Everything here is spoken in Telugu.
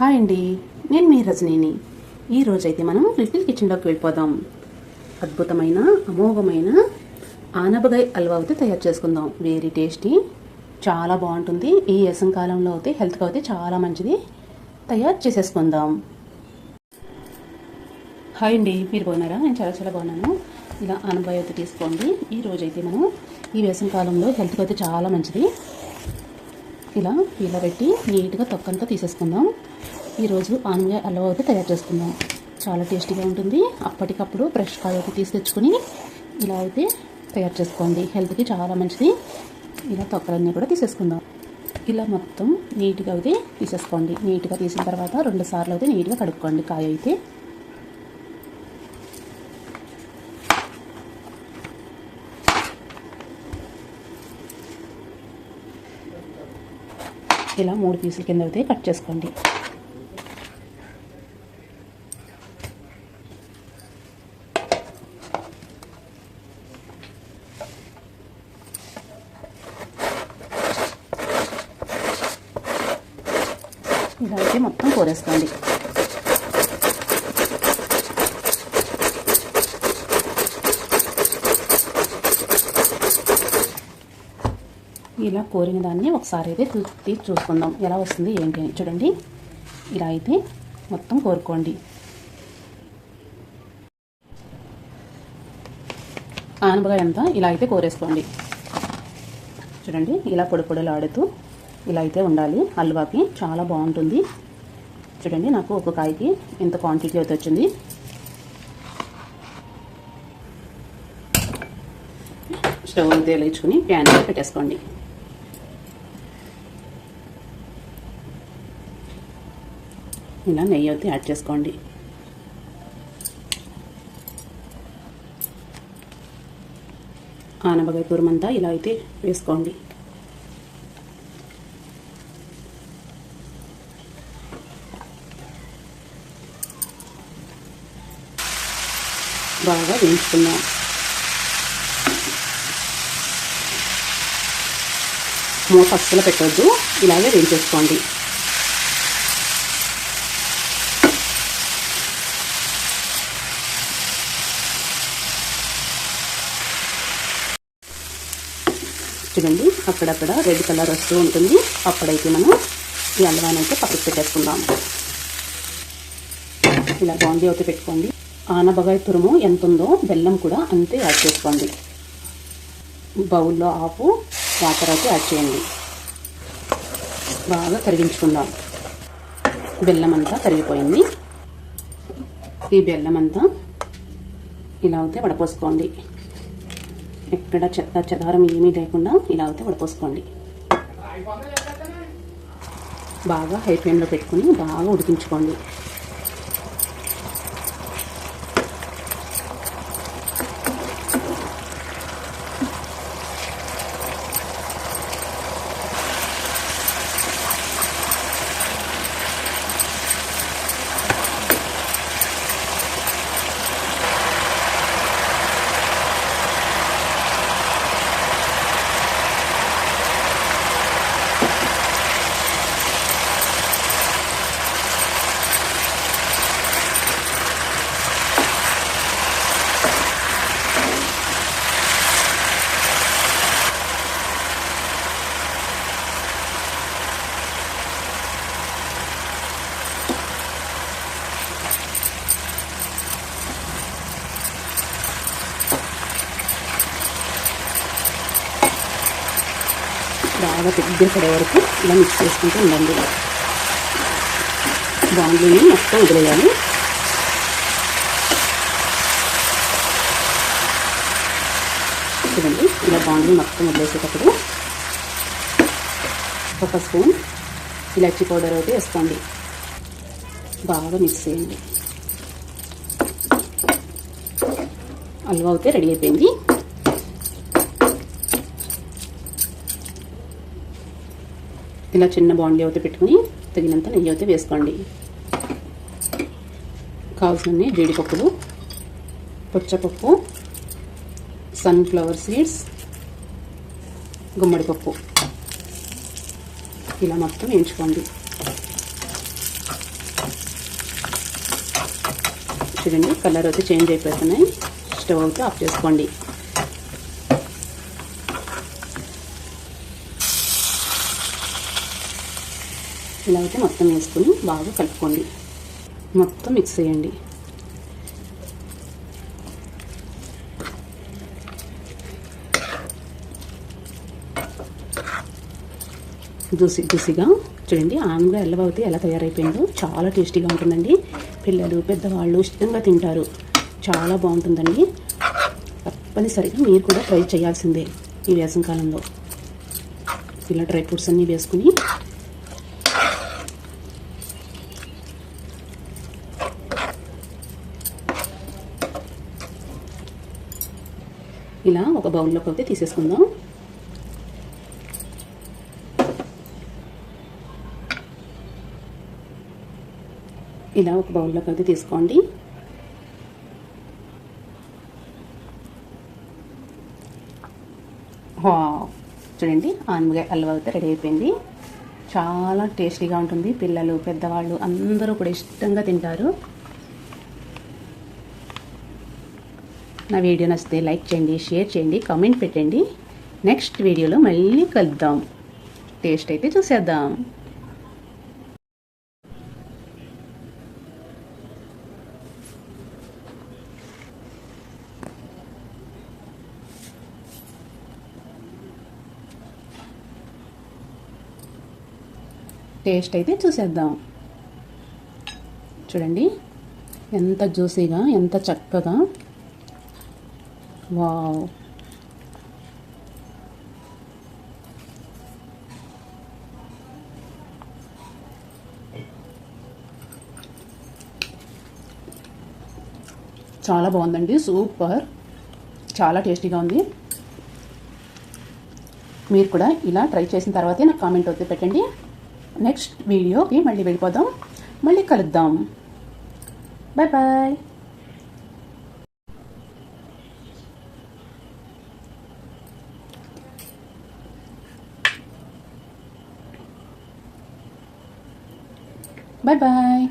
హాయ్ అండి నేను మీ రజనీని. ఈ రోజైతే మనం లిటిల్ కిచెన్లోకి వెళ్ళిపోదాం. అద్భుతమైన అమోఘమైన ఆనపకాయ హల్వా అయితే తయారు చేసుకుందాం. వెరీ టేస్టీ చాలా బాగుంటుంది. ఈ కాలంలో అయితే హెల్త్కి అయితే చాలా మంచిది. తయారు చేసేసుకుందాం. హాయ్ అండి మీరు బాగున్నారా? నేను చాలా చాలా బాగున్నాను. ఇలా ఆనపకాయ అయితే తీసుకోండి. ఈ రోజైతే మనం ఈ కాలంలో హెల్త్కి అయితే చాలా మంచిది. ఇలా ఇలా పెట్టి నీట్గా తొక్కంతా తీసేసుకుందాం. ఈరోజు ఆనియన్ అల్లం అయితే తయారు చేసుకుందాం. చాలా టేస్టీగా ఉంటుంది. అప్పటికప్పుడు ఫ్రెష్ కాయ తీసి తెచ్చుకొని ఇలా అయితే తయారు చేసుకోండి. హెల్త్కి చాలా మంచిది. ఇలా తొక్కలన్నీ కూడా తీసేసుకుందాం. ఇలా మొత్తం నీట్గా అయితే తీసేసుకోండి. నీట్గా తీసిన తర్వాత రెండు సార్లు అయితే నీట్గా కడుక్కోండి కాయ అయితే. ఇలా మూడు పీసుల కింద అయితే కట్ చేసుకోండి. ఇలా అయితే మొత్తం కోరేసుకోండి. ఇలా కోరిన దాన్ని ఒకసారి అయితే తీసి చూసుకుందాం. ఎలా వస్తుంది ఏంటి అని చూడండి. ఇలా అయితే మొత్తం కోరుకోండి. ఆనపకాయ అంతా ఇలా అయితే కోరేసుకోండి. చూడండి ఇలా పొడి పొడిలు ఆడుతూ ఇలా అయితే ఉండాలి. హల్వాకి చాలా బాగుంటుంది. చూడండి నాకు ఒక కాయకి ఇంత క్వాంటిటీ అయితే వచ్చింది. స్టవ్ అయితే లేచుకుని ప్యాన్ పెట్టేసుకోండి. ఇలా నెయ్యి అయితే యాడ్ చేసుకోండి. ఆనపకాయ కూరమంతా ఇలా అయితే వేసుకోండి. బాగా వేయించుకుందాం. మూత అస్సలు పెట్టవద్దు ఇలాగే వేయించేసుకోండి. చూడండి. అక్కడక్కడ రెడ్ కలర్ వస్తూ ఉంటుంది. అప్పుడైతే మనం ఈ అల్వాన్ని అయితే పక్కకు పెట్టేసుకుందాం ఇలా బాండీ అయితే పెట్టుకోండి. ఆనబగాయ తురుము ఎంత ఉందో బెల్లం కూడా అంతే యాడ్ చేసుకోండి. బౌల్లో ఆపు వాటర్ అయితే యాడ్ చేయండి. బాగా కరిగించుకుందాం. బెల్లం అంతా కరిగిపోయింది. ఈ బెల్లం అంతా ఇలా అయితే వడపోసుకోండి. ఎక్కడ చెత్త చెదారం ఏమీ లేకుండా ఇలా అయితే ఉడపోసుకోండి బాగా హై ఫ్లేమ్లో పెట్టుకుని బాగా ఉడికించుకోండి. బాగా దగ్గర పడే వరకు ఇలా మిక్స్ చేసుకుంటూ ఉండండి. బాండ్లీని మొత్తం వదిలేయాలి. చూడండి ఇలా బాండ్లీ మొత్తం వదిలేసేటప్పుడు ఒక స్పూన్ ఇలాచీ పౌడర్ అయితే వేసుకోండి. బాగా మిక్స్ చేయండి. హల్వా అయితే రెడీ అయిపోయింది. ఇలా చిన్న బాండీ అయితే పెట్టుకుని తగినంత నెయ్యి అయితే వేసుకోండి. కావాల్సినన్ని జీడిపప్పులు పుచ్చపప్పు సన్ఫ్లవర్ సీడ్స్ గుమ్మడిపప్పు ఇలా మొత్తం వేయించుకోండి. చూడండి కలర్ అయితే చేంజ్ అయిపోతున్నాయి. స్టవ్ అయితే ఆఫ్ చేసుకోండి. ఇలా అయితే మొత్తం వేసుకొని బాగా కలుపుకోండి. మొత్తం మిక్స్ చేయండి. జ్యూసీ జ్యూసీగా చూడండి ఆమ్గా ఎల్లబోతే ఎలా తయారైపోయిందో చాలా టేస్టీగా ఉంటుందండి. పిల్లలు పెద్దవాళ్ళు ఇష్టంగా తింటారు. చాలా బాగుంటుందండి. తప్పనిసరిగా మీరు కూడా ట్రై చేయాల్సిందే ఈ వేసవికాలంలో ఇలా డ్రై ఫ్రూట్స్ అన్నీ వేసుకుని ఇలా ఒక బౌల్లోకి అయితే తీసేసుకుందాం. ఇలా ఒక బౌల్లోకి అయితే తీసుకోండి. చూడండి ఆనపకాయ హల్వా అయితే రెడీ అయిపోయింది. చాలా టేస్టీగా ఉంటుంది. పిల్లలు పెద్దవాళ్ళు అందరూ కూడా ఇష్టంగా తింటారు. నా వీడియో నచ్చితే లైక్ చేయండి షేర్ చేయండి కామెంట్ పెట్టండి. నెక్స్ట్ వీడియోలో మళ్ళీ కలుద్దాం. టేస్ట్ అయితే చూసేద్దాం. టేస్ట్ అయితే చూసేద్దాం. చూడండి ఎంత జ్యూసీగా ఎంత చక్కగా వావ్. చాలా బాగుందండి సూపర్. చాలా టేస్టీగా ఉంది. మీరు కూడా ఇలా ట్రై చేసిన తర్వాతే నాకు కామెంట్ అయితే పెట్టండి. నెక్స్ట్ వీడియోకి మళ్ళీ వెళ్ళిపోదాం. మళ్ళీ కలుద్దాం. Bye bye. Bye bye